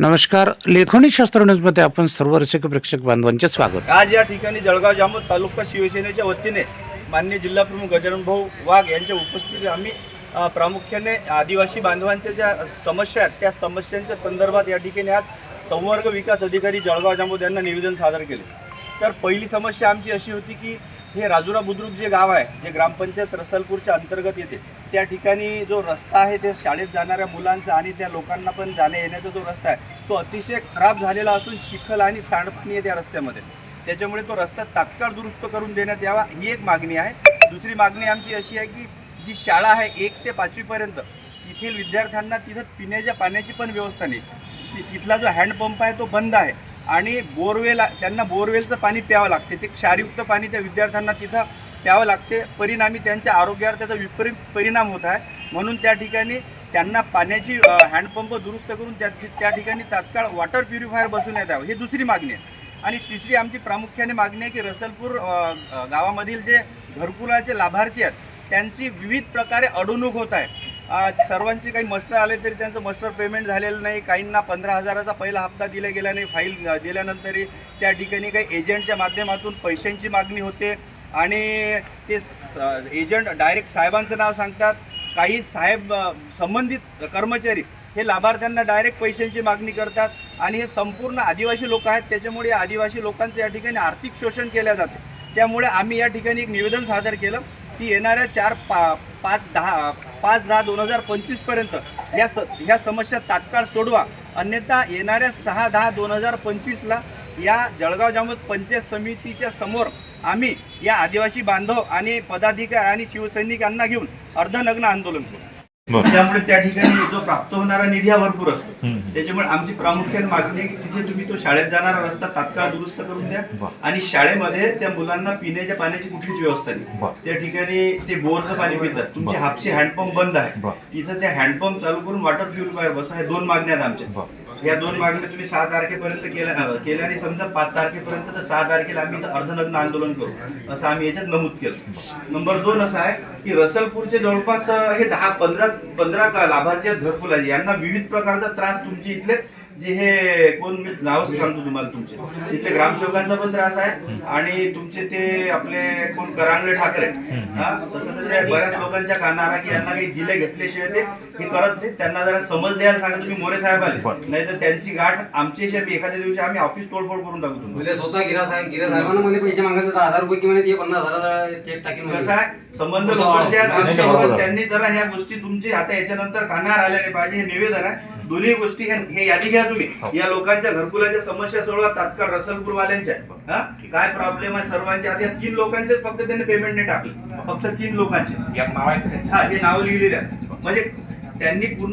नमस्कार. लेखनी शास्त्र न्यूजमध्ये आपण सर्व रसिक प्रेक्षक बांधवांचे स्वागत. आज या ठिकाणी जळगाव जामोद तालुका शिवसेनेच्या वतीने मान्य जिल्हाप्रमुख गजानन भाऊ वाघ यांच्या उपस्थितीत आम्ही प्रामुख्याने आदिवासी बांधवांच्या ज्या समस्या आहेत त्या समस्यांच्या संदर्भात या ठिकाणी आज संवर्ग विकास अधिकारी जळगाव जामोद यांना निवेदन सादर केले. तर पहिली समस्या आमची अशी होती की हे राजुरा बुद्रुक जे गाव आहे जे ग्रामपंचायत रसलपूरच्या अंतर्गत येते त्या ठिकाणी जो रस्ता आहे ते शाळेत जाणाऱ्या मुलांचा आणि त्या लोकांना पण जाण्या येण्याचा जो रस्ता आहे तो अतिशय खराब झालेला असून चिखल आणि सांडपाणी आहे त्या रस्त्यामध्ये. त्याच्यामुळे तो रस्ता तात्काळ दुरुस्त करून देण्यात यावा ही एक मागणी आहे. दुसरी मागणी आमची अशी आहे की जी शाळा आहे एक ते पाचवीपर्यंत तिथील विद्यार्थ्यांना तिथं पिण्याच्या पाण्याची पण व्यवस्था नाही. तिथला जो हँडपंप आहे तो बंद आहे. आणि बोरवेल त्यांना बोरवेलचं पाणी प्यावं लागते. ते क्षारयुक्त पाणी त्या विद्यार्थ्यांना तिथं प्यावं लागते. परिणामी त्यांच्या आरोग्यावर त्याचा विपरीत परिणाम होत आहे. म्हणून त्या ठिकाणी त्यांना पाण्याची हँडपंप दुरुस्त करून त्या त्या ठिकाणी तात्काळ वॉटर प्युरिफायर बसवण्यात यावं ही दुसरी मागणी आहे. आणि तिसरी आमची प्रामुख्याने मागणी आहे की रसलपूर गावामधील जे घरकुलाचे लाभार्थी आहेत त्यांची विविध प्रकारे अडवणूक होत आहे. सर्वांचे काही मस्टर आले तरी त्यांचं मस्टर पेमेंट झालेलं नाही. काहींना पंधरा हजाराचा पहिला हप्ता दिला गेला नाही. फाईल दिल्यानंतरही त्या ठिकाणी काही एजंटच्या माध्यमातून पैशांची मागणी होते. आणि ते एजंट डायरेक्ट साहेबांचं नाव सांगतात. काही साहेब संबंधित कर्मचारी हे लाभार्थ्यांना डायरेक्ट पैशांची मागणी करतात. आणि हे संपूर्ण आदिवासी लोक आहेत. त्याच्यामुळे आदिवासी लोकांचं या ठिकाणी आर्थिक शोषण केलं जाते. त्यामुळे आम्ही या ठिकाणी एक निवेदन सादर केलं. की येणाऱ्या चार पा पाच दहा पाच दहा दोन हजार पंचवीसपर्यंत या स ह्या समस्या तात्काळ सोडवा. अन्यथा येणाऱ्या सहा दहा दोन हजार पंचवीसला या जळगाव जामोद पंचायत समितीच्या समोर आम्ही या आदिवासी बांधव आणि पदाधिकारी आणि शिवसैनिकांना घेऊन अर्धनग्न आंदोलन करू. त्यामुळे त्या ठिकाणी जो प्राप्त होणारा निधी हा भरपूर असतो. त्याच्यामुळे आमची प्रामुख्याने मागणी आहे की तिथे तुम्ही तो शाळेत जाणारा रस्ता तात्काळ दुरुस्त करून द्या. आणि शाळेमध्ये त्या मुलांना पिण्याच्या पाण्याची कुठलीच व्यवस्था नाही. त्या ठिकाणी ते बोरचं पाणी पितात. तुमचे हापशी हँडपंप बंद आहे. तिथं ते हँडपंप चालू करून वॉटर प्युरिफायर बसा हे दोन मागण्या आहेत आमच्या. या दोन मागण्या तुम्ही सहा तारखेपर्यंत केल्या अं, केल्या आणि समजा पाच तारखेपर्यंत तर सहा तारखेला आम्ही तर अर्धनग्न आंदोलन करू असं आम्ही याच्यात नमूद केलं. नंबर दोन असं आहे की रसलपूरचे जवळपास हे दहा पंधरा पंधरा का- लाभार्थी आहेत घरकुलाचे यांना विविध प्रकारचा त्रास तुमचे इथले जे हे कोण मी नाव सांगतो तुम्हाला तुमचे. इथले ग्रामसेवकांचा पण त्रास आहे आणि तुमचे ते आपले कोण करांगडे ठाकरे. हा तसं तर ते बऱ्याच लोकांच्या कानारा की यांना काही दिले घेतल्याशिवाय ते हे करत नाही त्यांना जरा समज द्यायला सांगा तुम्ही मोरे साहेब आले. नाही तर त्यांची गाठ आमच्याशी आम्ही एखाद्या दिवशी आम्ही ऑफिस तोडफोड करून टाकू तुम्हाला. म्हणजे स्वतः गिरा साहेब गिरा साहेबांना मध्ये पैसे मागायचे तर हजार रुपये किंवा ते पन्नास हजाराचा चेक टाकेल म्हणे. कसं आहे? संबंध लोकांचे. त्यांनी जरा ह्या गोष्टी तुमची आता याच्यानंतर कानावर आल्या नाही पाहिजे हे निवेदन आहे. दोन्ही गोष्टी हे हे यादी घ्या तुम्ही. या लोकांच्या घरकुलाच्या समस्या सोडवा तात्काळ रसलपूर वाल्यांच्या हा? काय प्रॉब्लेम आहे सर्वांच्या? आता या तीन लोकांचेच फक्त त्यांनी पेमेंट नाही टाकले. फक्त तीन लोकांचे. हा हे नाव लिहिलेले आहे. म्हणजे त्यांनी पूर्ण